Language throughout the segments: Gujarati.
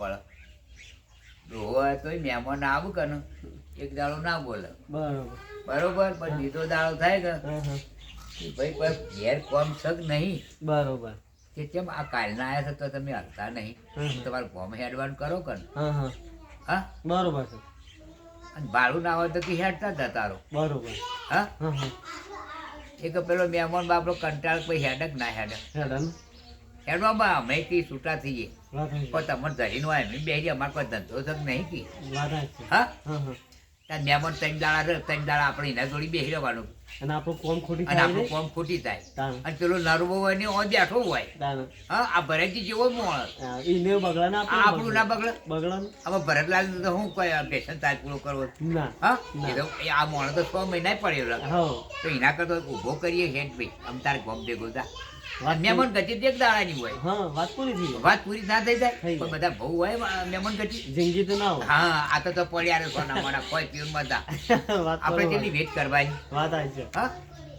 પડે. હોય તો મહેમાન આવું કે એક દાડો ના બોલે. બરોબર. બરોબર પણ બીજો દાડો થાય કે. ભાઈ કોઈ ઘેર કોમ છક નહીં. બરોબર. કે કેમ આ કાલના આવ્યા છો તો તમે હલતા નહીં. તમારે કોમ હેડવાન કરો કે હા બરોબર છે. અને ભાડું ના હોય તો કે હેડતા જ તારો? બરોબર. હા? એક પેલો મહેમાન બાપડો કંટાળ કોઈ હેડક ના હેડક હેડન હેડવા બા અમે કી છૂટા થઈએ. પણ તમને ધરીનો હોય એમ બે અમારે કોઈ ધંધો છે નહીં કી. હા ત્યાં મહેમાન ત્રણ દાડા રહે ત્રણ દાડા આપણે એના જોડી બેસી રહેવાનું. અને આપણું કોમ ખોટી અને આપણું કોમ ખોટી થાય. અને પેલો નરવો હોય ને ઓ બેઠો હોય. હા આ ભરતજી જેવો હા, ઈને બગડા ના આપણું ના બગડા. બગડા? હવે ભરતલાલ તો હું કોઈ પેશન તાજ પૂરો કરવો? ના હા? એ તો આ મોણ તો છ મહિના પડ્યો તો એના કરતો ઊભો કરીએ હેડ ભાઈ. અમ તાર ગોમ ભેગો વાત મહેમાન ગતિ એક દાડાની હોય. હા વાત પૂરી થઈ વાત પૂરી ના થઈ જાય પણ બધા બહુ હોય મહેમાન ગતિ. જિંદગી તો ના હોય. હા આ તો તો પડ્યા સોના મોના કોઈ પીવું બધા આપણે કેટલી વેટ કરવાની? વાત આવી છે. હા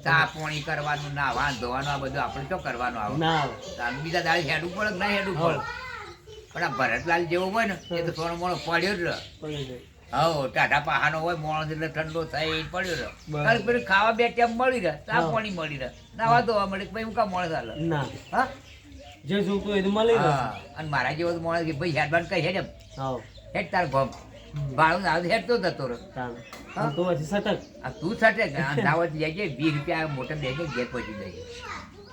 ચા પોણી કરવાનું નાહવાનું ધોવાનું આ બધું આપણે તો કરવાનું આવે. ના બીજા દાડે હેડું પડે ના હેડું પડે? પણ આ ભરતલાલ જેવો હોય ને એ તો સોનો મોડો પડ્યો જ. હા ટાઢા પહાનો હોય મોણસ એટલે ઠંડો થાય એ પડ્યો રહ્યો. કારણ પેલું ખાવા બે ટાઈમ મળી રહે ચા. પાણી મળી રહે. નાવા ધોવા મળે ભાઈ હું કા મોણસ હાલે? ના. હા? જે જોતું એ મળી રહે. અને મારા જેવો મોણસ કે ભાઈ હેડબાન કઈ હેડ. હેડ તાર ગોમ ભાડું આવે તો હેડતો જતો રહ્યો. તો આ તું સાથે જાય છે વીસ રૂપિયા મોટા બેગે ઘેર પહોંચી જઈએ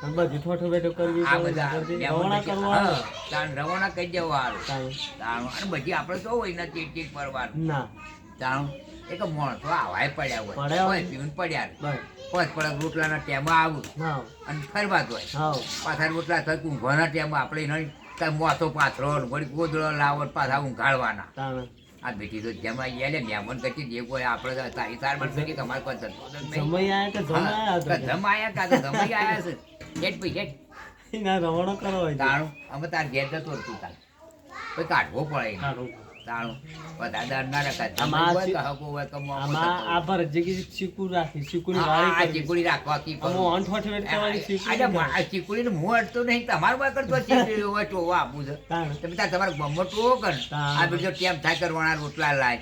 અને બધી ઠોઠો બેઠો કરવી આ બધા રવાના કરવા તાણ રવાના કહી દેવા તાણ. અને બધી આપણે તો હોય ના ચીટ ચીટ પડવાનું ના. તાણું. એક માણસો આવાય પડ્યા હોય. પડ્યા હોય. પીવું પડ્યા પાંચ પડક રોટલાના ટેમાં આવું. અને ફરવા જ હોય. પાછા રોટલા થાય ઊંઘવાના ટેમાં આપણે એનો મોથો પાથરો વળી ગોદડો લાવો પાછા ઊંઘાડવાના. આ બેટી તો જેમાં ગયા ને મહેમાન કચી જે કોઈ આપણે તારી તાર બનશે કે તમારે કોઈ નહીં. આયા કે જમાય કાં? જમાઈ આયા છે. હેઠ ભાઈ હેઠ ના રવાના કરો હોય. તાણું. અમે તાર ઘેર જતો રહું તાર પછી કાઢવો પડે. તાણું. વધારે ના રખાય આમાં જમાઈ હોય મોંમાં આમાં આ પર જગ્યાએ ચીકુડી રાખી ચીકુડી વાળી આ ચીકુડી રાખવા કી આમાં હું ઠોઠ વેઠ કરવાની ચીકુડી આ ચીકુડી આ ચીકુડીને અડતો નહીં તમારું બાય કરતો ચીકુડી હોય ટોવો આપવું છે. તમે તાર તમારે ટોવો કર. આ બીજો ટેમ થાય કરવાના રોટલા લાય.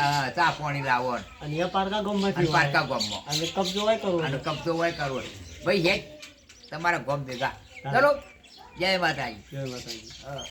હા, ચા પાણી લાવો અને. એ પારકા ગમમાં પારકા ગમમાં. અને કબજો હોય કરવો. અને કબજો હોય કરવો. ભાઈ હેઠ તમારા ગોમ ભેગા. ચલો જય માતાજી. જય માતાજી. હા.